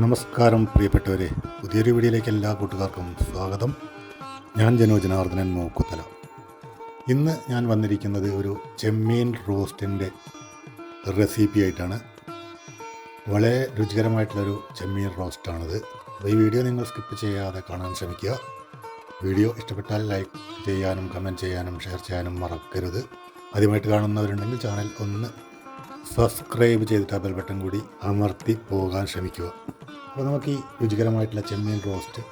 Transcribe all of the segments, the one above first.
നമസ്കാരം പ്രിയപ്പെട്ടവരെ. പുതിയൊരു വീഡിയോയിലേക്ക് എല്ലാ കൂട്ടുകാർക്കും സ്വാഗതം. ഞാൻ ജനോ ജനാർദ്ദനൻ മൂക്കുത്തല. ഇന്ന് ഞാൻ വന്നിരിക്കുന്നത് ഒരു ചെമ്മീൻ റോസ്റ്റിന്റെ റെസിപ്പി ആയിട്ടാണ് വളരെ രുചികരമായിട്ടുള്ളൊരു ചെമ്മീൻ റോസ്റ്റാണിത്. അപ്പോൾ ഈ വീഡിയോ നിങ്ങൾ സ്കിപ്പ് ചെയ്യാതെ കാണാൻ ശ്രമിക്കുക. വീഡിയോ ഇഷ്ടപ്പെട്ടാൽ ലൈക്ക് ചെയ്യാനും കമന്റ് ചെയ്യാനും ഷെയർ ചെയ്യാനും മറക്കരുത്. ആദ്യമായിട്ട് കാണുന്നവരുണ്ടെങ്കിൽ ചാനൽ ഒന്ന് സബ്സ്ക്രൈബ് ചെയ്തിട്ട് ആ ബെൽ ബട്ടൺ കൂടി അമർത്തി പോകാൻ ശ്രമിക്കുക. അപ്പോൾ നമുക്ക് ഈ രുചികരമായിട്ടുള്ള ചെമ്മീൻ റോസ്റ്റ്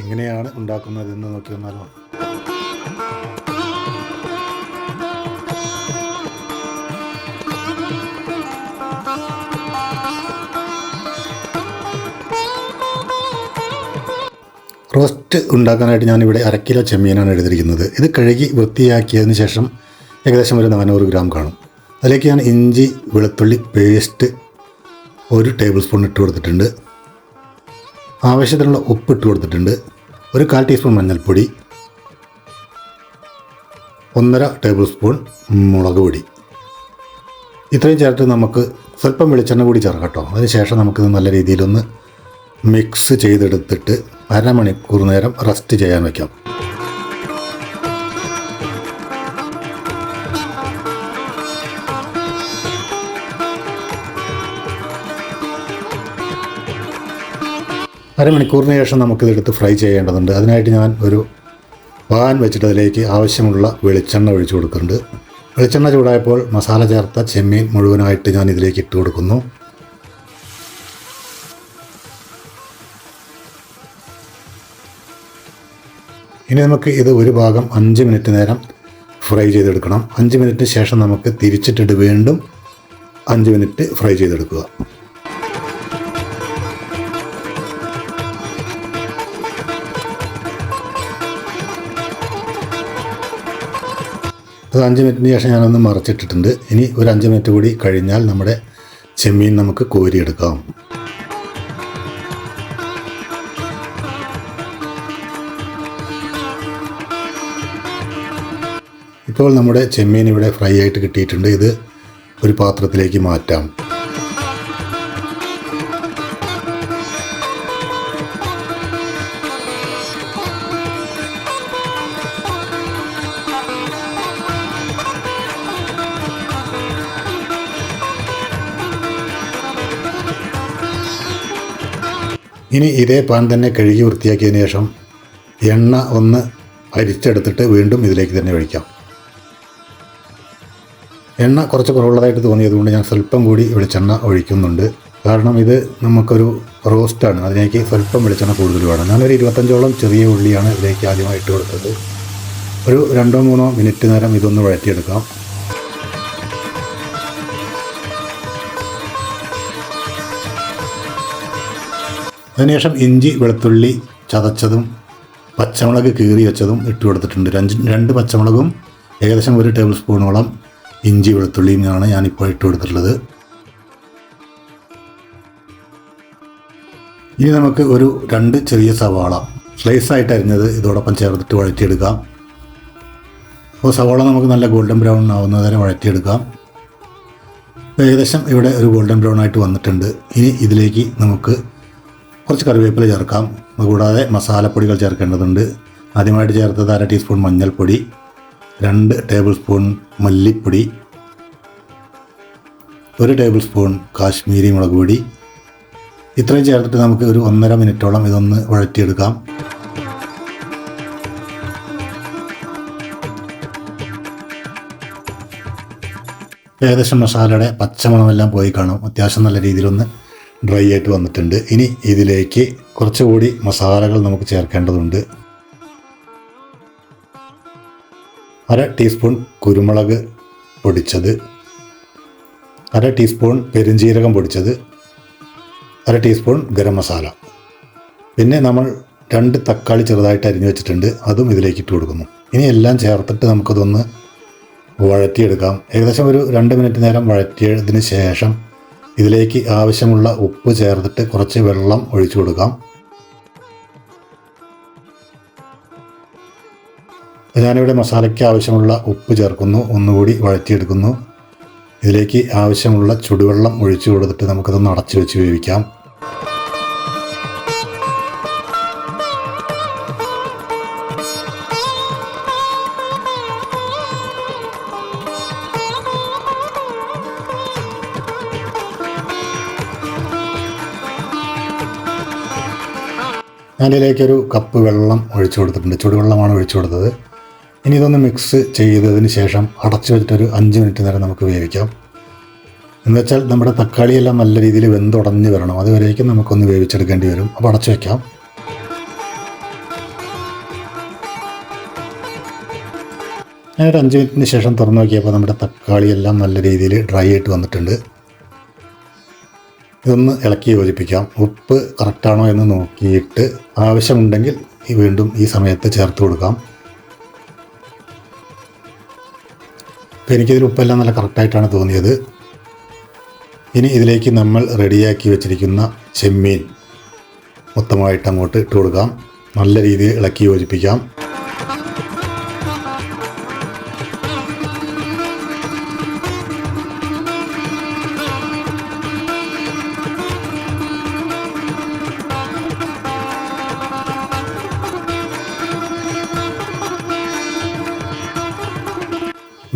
എങ്ങനെയാണ് ഉണ്ടാക്കുന്നതെന്ന് നോക്കി വന്നാലോ. റോസ്റ്റ് ഉണ്ടാക്കാനായിട്ട് ഞാനിവിടെ അര കിലോ ചെമ്മീനാണ് എടുത്തിരിക്കുന്നത്. ഇത് കഴുകി വൃത്തിയാക്കിയതിന് ശേഷം ഏകദേശം ഒരു നാനൂറ് ഗ്രാം കാണും. അതിലേക്ക് ഞാൻ ഇഞ്ചി വെളുത്തുള്ളി പേസ്റ്റ് ഒരു ടേബിൾ സ്പൂൺ ഇട്ട് കൊടുത്തിട്ടുണ്ട്. ആവശ്യത്തിനുള്ള ഉപ്പ് ഇട്ട് കൊടുത്തിട്ടുണ്ട്. ഒരു കാൽ ടീസ്പൂൺ മഞ്ഞൾപ്പൊടി ഒന്നര ടേബിൾ സ്പൂൺ മുളക് പൊടി. ഇത്രയും ചേർത്ത് നമുക്ക് സ്വല്പം വെളിച്ചെണ്ണ കൂടി ചേർക്കാം കേട്ടോ. അതിനുശേഷം നമുക്കിത് നല്ല രീതിയിലൊന്ന് മിക്സ് ചെയ്തെടുത്തിട്ട് അരമണിക്കൂർ നേരം റെസ്റ്റ് ചെയ്യാൻ വയ്ക്കാം അരമണിക്കൂറിന് ശേഷം നമുക്കിതെടുത്ത് ഫ്രൈ ചെയ്യേണ്ടതുണ്ട്. അതിനായിട്ട് ഞാൻ ഒരു പാൻ വെച്ചിട്ട് അതിലേക്ക് ആവശ്യമുള്ള വെളിച്ചെണ്ണ ഒഴിച്ചു കൊടുക്കുന്നുണ്ട്. വെളിച്ചെണ്ണ ചൂടായപ്പോൾ മസാല ചേർത്ത ചെമ്മീൻ മുഴുവനായിട്ട് ഞാൻ ഇതിലേക്ക് ഇട്ട് കൊടുക്കുന്നു. ഇനി നമുക്ക് ഇത് ഒരു ഭാഗം അഞ്ച് മിനിറ്റ് നേരം ഫ്രൈ ചെയ്തെടുക്കണം. അഞ്ച് മിനിറ്റ് ശേഷം നമുക്ക് തിരിച്ചിട്ടിട്ട് വീണ്ടും അഞ്ച് മിനിറ്റ് ഫ്രൈ ചെയ്തെടുക്കുക. അത് അഞ്ച് മിനിറ്റിന് ശേഷം ഞാനൊന്ന് മറച്ചിട്ടിട്ടുണ്ട്. ഇനി ഒരു അഞ്ച് മിനിറ്റ് കൂടി കഴിഞ്ഞാൽ നമ്മുടെ ചെമ്മീൻ നമുക്ക് കോരിയെടുക്കാം. ഇപ്പോൾ നമ്മുടെ ചെമ്മീൻ ഇവിടെ ഫ്രൈ ആയിട്ട് കിട്ടിയിട്ടുണ്ട്. ഇത് ഒരു പാത്രത്തിലേക്ക് മാറ്റാം. ഇനി ഇതേ പാൻ തന്നെ കഴുകി വൃത്തിയാക്കിയതിന് ശേഷം എണ്ണ ഒന്ന് അരിച്ചെടുത്തിട്ട് വീണ്ടും ഇതിലേക്ക് തന്നെ ഒഴിക്കാം. എണ്ണ കുറച്ച് കുറവുള്ളതായിട്ട് തോന്നിയതുകൊണ്ട് ഞാൻ സ്വല്പം കൂടി വെളിച്ചെണ്ണ ഒഴിക്കുന്നുണ്ട്. കാരണം ഇത് നമുക്കൊരു റോസ്റ്റാണ്. അതിലേക്ക് സ്വല്പം വെളിച്ചെണ്ണ കൂടുതൽ വേണം. ഞാനൊരു ഇരുപത്തഞ്ചോളം ചെറിയ ഉള്ളിയാണ് ഇതിലേക്ക് ആദ്യമായിട്ട് കൊടുത്തത്. ഒരു രണ്ടോ മൂന്നോ മിനിറ്റ് നേരം ഇതൊന്ന് വഴറ്റിയെടുക്കാം. അതിനുശേഷം ഇഞ്ചി വെളുത്തുള്ളി ചതച്ചതും പച്ചമുളക് കീറി വെച്ചതും ഇട്ട് കൊടുത്തിട്ടുണ്ട്. രണ്ട് പച്ചമുളകും ഏകദേശം ഒരു ടേബിൾ സ്പൂണോളം ഇഞ്ചി വെളുത്തുള്ളിയുമാണ് ഞാനിപ്പോൾ ഇട്ട് കൊടുത്തിട്ടുള്ളത്. ഇനി നമുക്ക് ഒരു രണ്ട് ചെറിയ സവാള. സ്ലൈസ് ആയിട്ട് അരിഞ്ഞത് ഇതോടൊപ്പം ചേർത്തിട്ട് വഴറ്റിയെടുക്കാം. അപ്പോൾ സവാള നമുക്ക് നല്ല ഗോൾഡൻ ബ്രൗൺ ആവുന്നത് വരെ വഴറ്റിയെടുക്കാം. ഏകദേശം ഇവിടെ ഒരു ഗോൾഡൻ ബ്രൗൺ ആയിട്ട് വന്നിട്ടുണ്ട്. ഇനി ഇതിലേക്ക് നമുക്ക് കുറച്ച് കറിവേപ്പില ചേർക്കാം. അതുകൂടാതെ മസാലപ്പൊടികൾ ചേർക്കേണ്ടതുണ്ട്. ആദ്യമായിട്ട് ചേർത്തത് അര ടീസ്പൂൺ മഞ്ഞൾപ്പൊടി രണ്ട് ടേബിൾ സ്പൂൺ മല്ലിപ്പൊടി ഒരു ടേബിൾ സ്പൂൺ കാശ്മീരി മുളക് പൊടി. ഇത്രയും ചേർത്തിട്ട് നമുക്ക് ഒരു ഒന്നര മിനിറ്റോളം ഇതൊന്ന് വഴറ്റിയെടുക്കാം. ഏകദേശം മസാലയുടെ പച്ചമണമെല്ലാം പോയി കാണും. അത്യാവശ്യം നല്ല രീതിയിലൊന്ന് ഡ്രൈ ആയിട്ട് വന്നിട്ടുണ്ട്. ഇനി ഇതിലേക്ക് കുറച്ചുകൂടി മസാലകൾ നമുക്ക് ചേർക്കേണ്ടതുണ്ട്. അര ടീസ്പൂൺ കുരുമുളക് പൊടിച്ചത്. അര ടീസ്പൂൺ പെരുംജീരകം പൊടിച്ചത്. അര ടീസ്പൂൺ ഗരം മസാല. പിന്നെ നമ്മൾ രണ്ട് തക്കാളി ചെറുതായിട്ട് അരിഞ്ഞു വെച്ചിട്ടുണ്ട്. അതും ഇതിലേക്ക് ഇട്ട് കൊടുക്കുന്നു. ഇനി എല്ലാം ചേർത്തിട്ട് നമുക്കതൊന്ന് വഴറ്റിയെടുക്കാം. ഏകദേശം ഒരു രണ്ട് മിനിറ്റ് നേരം വഴറ്റിയതിന് ശേഷം ഇതിലേക്ക് ആവശ്യമുള്ള ഉപ്പ് ചേർത്തിട്ട് കുറച്ച് വെള്ളം ഒഴിച്ചു കൊടുക്കാം. ഞാനിവിടെ മസാലയ്ക്ക് ആവശ്യമുള്ള ഉപ്പ് ചേർക്കുന്നു. ഒന്നുകൂടി വഴറ്റിയെടുക്കുന്നു. ഇതിലേക്ക് ആവശ്യമുള്ള ചുടുവെള്ളം ഒഴിച്ചു കൊടുത്തിട്ട് നമുക്കതൊന്ന് അടച്ചു വെച്ച് വേവിക്കാം. ഞാനിതിലേക്കൊരു കപ്പ് വെള്ളം ഒഴിച്ചു കൊടുത്തിട്ടുണ്ട്. ചുടുവെള്ളമാണ് ഒഴിച്ചു കൊടുത്തത്. ഇനി ഇതൊന്ന് മിക്സ് ചെയ്തതിന് ശേഷം അടച്ചു വെച്ചിട്ടൊരു അഞ്ച് മിനിറ്റ് നേരം നമുക്ക് വേവിക്കാം. എന്നുവെച്ചാൽ നമ്മുടെ തക്കാളിയെല്ലാം നല്ല രീതിയിൽ വെന്തുടഞ്ഞ് വരണം. അതുവരേക്കും നമുക്കൊന്ന് വേവിച്ചെടുക്കേണ്ടി വരും. അപ്പോൾ അടച്ചു വയ്ക്കാം ഞാനൊരു അഞ്ച് മിനിറ്റിന് ശേഷം തുറന്നു നോക്കിയപ്പോൾ നമ്മുടെ തക്കാളിയെല്ലാം നല്ല രീതിയിൽ ഡ്രൈ ആയിട്ട് വന്നിട്ടുണ്ട്. ഇതൊന്ന് ഇളക്കി യോജിപ്പിക്കാം. ഉപ്പ് കറക്റ്റാണോ എന്ന് നോക്കിയിട്ട് ആവശ്യമുണ്ടെങ്കിൽ വീണ്ടും ഈ സമയത്ത് ചേർത്ത് കൊടുക്കാം. അപ്പോൾ എനിക്കിതിൽ ഉപ്പെല്ലാം നല്ല കറക്റ്റായിട്ടാണ് തോന്നിയത്. ഇനി ഇതിലേക്ക് നമ്മൾ റെഡിയാക്കി വെച്ചിരിക്കുന്ന ചെമ്മീൻ മൊത്തമായിട്ട് അങ്ങോട്ട് ഇട്ട് കൊടുക്കാം. നല്ല രീതിയിൽ ഇളക്കി യോജിപ്പിക്കാം.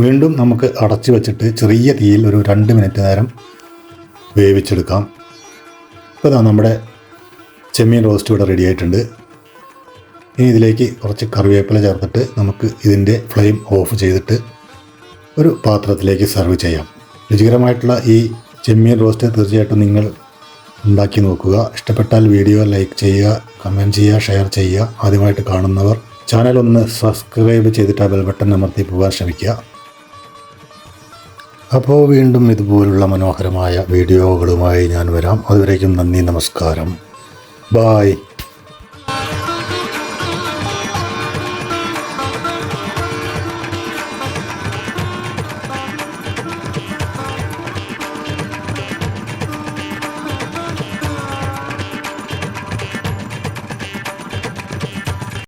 വീണ്ടും നമുക്ക് അടച്ചു വെച്ചിട്ട് ചെറിയ തീയിൽ ഒരു രണ്ട് മിനിറ്റ് നേരം വേവിച്ചെടുക്കാം. ഇപ്പോൾ ഇതാ നമ്മുടെ ചെമ്മീൻ റോസ്റ്റ് ഇവിടെ റെഡി ആയിട്ടുണ്ട്. ഇനി ഇതിലേക്ക് കുറച്ച് കറിവേപ്പില ചേർത്തിട്ട് നമുക്ക് ഇതിന്റെ ഫ്ലെയിം ഓഫ് ചെയ്തിട്ട് ഒരു പാത്രത്തിലേക്ക് സെർവ് ചെയ്യാം. രുചികരമായിട്ടുള്ള ഈ ചെമ്മീൻ റോസ്റ്റ് തീർച്ചയായിട്ടും നിങ്ങൾ ഉണ്ടാക്കി നോക്കുക. ഇഷ്ടപ്പെട്ടാൽ വീഡിയോ ലൈക്ക് ചെയ്യുക കമന്റ് ചെയ്യുക ഷെയർ ചെയ്യുക. ആദ്യമായിട്ട് കാണുന്നവർ ചാനൽ ഒന്ന് സബ്സ്ക്രൈബ് ചെയ്തിട്ട് ആ ബെൽ ബട്ടൺ അമർത്തി പോകാൻ ശ്രമിക്കുക. അപ്പോൾ വീണ്ടും ഇതുപോലുള്ള മനോഹരമായ വീഡിയോകളുമായി ഞാൻ വരാം. അതുവരേക്കും നന്ദി നമസ്കാരം. ബായ്